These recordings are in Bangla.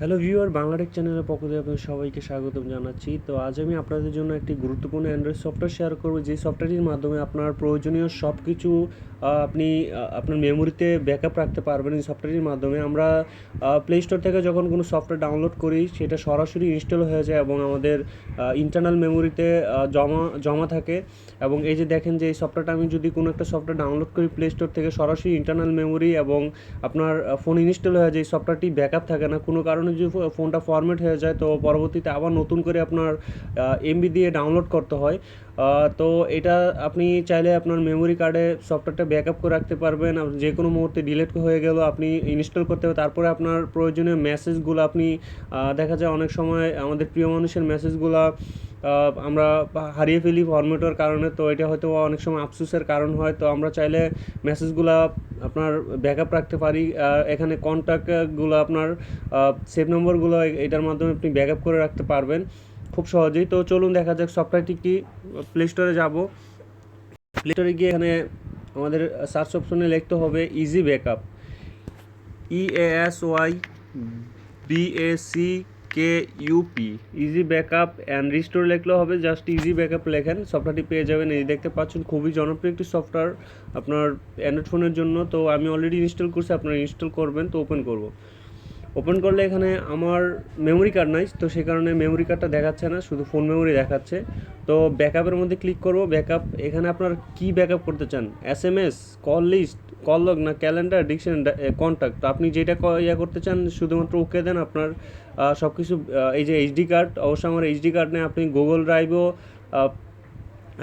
হ্যালো ভিউয়ার বাংলাটেক চ্যানেলের পক্ষ থেকে আপনাদের সবাইকে স্বাগতম জানাচ্ছি। তো আজ আমি আপনাদের জন্য একটি গুরুত্বপূর্ণ অ্যান্ড্রয়েড সফটওয়্যার শেয়ার করব, যে সফটওয়্যারটির মাধ্যমে আপনার প্রয়োজনীয় সব কিছু আপনি আপনার মেমোরিতে ব্যাকআপ রাখতে পারবেন এই সফটওয়্যারটির মাধ্যমে। আমরা প্লে স্টোর থেকে যখন কোনো সফটওয়্যার ডাউনলোড করি, সেটা সরাসরি ইনস্টল হয়ে যায় এবং আমাদের ইন্টারনাল মেমোরিতে জমা জমা থাকে। এবং এই যে দেখেন যে এই সফটওয়্যারটা আমি যদি কোনো একটা সফটওয়্যার ডাউনলোড করি প্লে স্টোর থেকে সরাসরি ইন্টারনাল মেমোরি এবং আপনার ফোন ইনস্টল হয়ে যায়, এই সফটওয়্যারটি ব্যাকআপ থাকে না। কোনো কারণে যদি ফোনটা ফরম্যাট হয়ে যায়, তো পরবর্তীতে আবার নতুন করে আপনার এমবি দিয়ে ডাউনলোড করতে হয়। তো এটা আপনি চাইলে আপনার মেমোরি কার্ডে সফটওয়্যারটা ব্যাকআপ করে রাখতে পারবেন। যে কোনো মুহূর্তে ডিলেট হয়ে গেল আপনি ইনস্টল করতে হবে তারপরে আপনার প্রয়োজনীয় মেসেজগুলো আপনি দেখা যায় অনেক সময় আমাদের প্রিয় মানুষের মেসেজগুলো আমরা হারিয়ে ফেলি ফরম্যাটের কারণে, তো এটা হয়তো অনেক সময় আফসোসের কারণ হয়। তো আমরা চাইলে মেসেজগুলো আপনার ব্যাকআপ রাখতে পারি। এখানে কন্ট্যাক্টগুলো আপনার সেভ নম্বরগুলো এটার মাধ্যমে আপনি ব্যাকআপ করে রাখতে পারবেন খুব সহজেই। তো চলুন দেখা যাক সফটওয়্যারটি কি প্লে স্টোরে যাব। প্লে স্টোরে গিয়ে এখানে আমাদের সার্চ অপশনে লিখতে হবে easy backup E A S Y B A C K UP easy backup and restore লিখলেও হবে জাস্ট ইজি ব্যাকআপ লেখেন সফটওয়্যারটি পেয়ে যাবেন। এই দেখতে পাচ্ছেন, খুবই জনপ্রিয় একটি সফটওয়্যার আপনার অ্যান্ড্রয়েড ফোনের জন্য। তো আমি অলরেডি ইনস্টল করছি, আপনারা ইনস্টল করবেন, তো ওপেন করব। ওপেন করলে এখানে আমার মেমোরি কার্ড নাই, তো সেই কারণে মেমোরি কার্ডটা দেখাচ্ছে না, শুধু ফোন মেমোরি দেখাচ্ছে। তো ব্যাকআপের মধ্যে ক্লিক করব ব্যাকআপ এখানে আপনার কি ব্যাকআপ করতে চান? S M S call list call log না ক্যালেন্ডার ডিকশন কন্ট্যাক্ট তো আপনি যেটা ইয়া করতে চান, শুধুমাত্র ওকে দেন আপনার সব কিছু এই যে এইচডি কার্ড অবশ্য আমার এইচডি কার্ড নেই, আপনি গুগল ড্রাইভও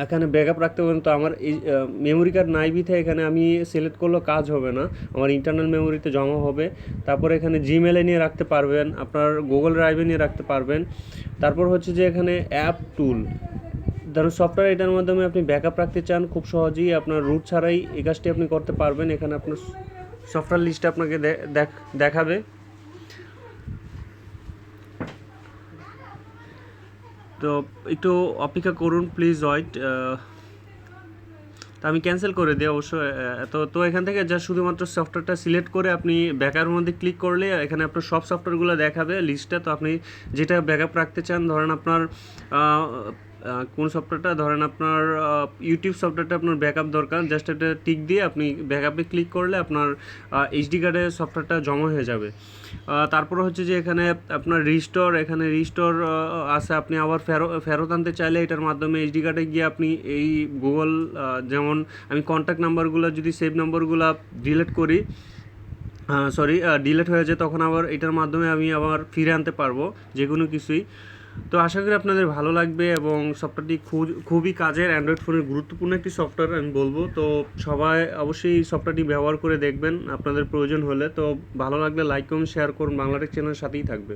এখানে ব্যাকআপ রাখতে পারেন। তো আমার এই মেমোরি কার্ড নাই বিথে এখানে আমি সিলেক্ট করলেও কাজ হবে না। আমার ইন্টারনাল মেমোরিতে জমা হবে। তারপর এখানে জিমেলে নিয়ে রাখতে পারবেন, আপনার গুগল ড্রাইভে নিয়ে রাখতে পারবেন। তারপর হচ্ছে যে এখানে অ্যাপ টুল ধরুন সফটওয়্যার এটার মাধ্যমে আপনি ব্যাকআপ রাখতে চান, খুব সহজেই আপনার রুট ছাড়াই এই কাজটি আপনি করতে পারবেন। এখানে আপনার সফটওয়্যার লিস্ট আপনাকে দেখাবে। তো একটু অপেক্ষা করুন প্লিজ ওয়েট তো আমি ক্যান্সেল করে দিই অবশ্য তো তো এখান থেকে যা শুধুমাত্র সফটওয়্যারটা সিলেক্ট করে আপনি ব্যাকআপের মধ্যে ক্লিক করলে এখানে আপনার সব সফটওয়্যারগুলো দেখাবে লিস্টটা তো আপনি যেটা ব্যাকআপ রাখতে চান, ধরেন আপনার কোন সফটওয়্যারটা ধরেন আপনার ইউটিউব সফটওয়্যারটা আপনার ব্যাকআপ দরকার। জাস্ট একটা টিক দিয়ে আপনি ব্যাকআপে ক্লিক করলে আপনার এইচডি কার্ডে সফটওয়্যারটা জমা হয়ে যাবে। তারপর হচ্ছে যে এখানে আপনার রিস্টোর এখানে রিস্টোর আছে। আপনি আবার ফেরত ফেরত আনতে চাইলে এটার মাধ্যমে এইচডি কার্ডে গিয়ে আপনি এই গুগল যেমন আমি কন্ট্যাক্ট নাম্বারগুলো যদি সেভ নাম্বারগুলো ডিলিট করি সরি ডিলেট হয়ে যায়, তখন আবার এটার মাধ্যমে আমি আবার ফিরে আনতে পারব যে কোনো কিছুই। তো আশা করি আপনাদের ভালো লাগবে এবং সফটওয়্যারটি খুব- খুবই কাজের অ্যান্ড্রয়েড ফোনের গুরুত্বপূর্ণ একটি সফটওয়্যার আমি বলব। তো সবাই অবশ্যই সফটওয়্যারটি ব্যবহার করে দেখবেন, আপনাদের প্রয়োজন হলে। তো ভালো লাগলে লাইক করুন শেয়ার করুন। বাংলাটেক চ্যানেলের সাথেই থাকবেন।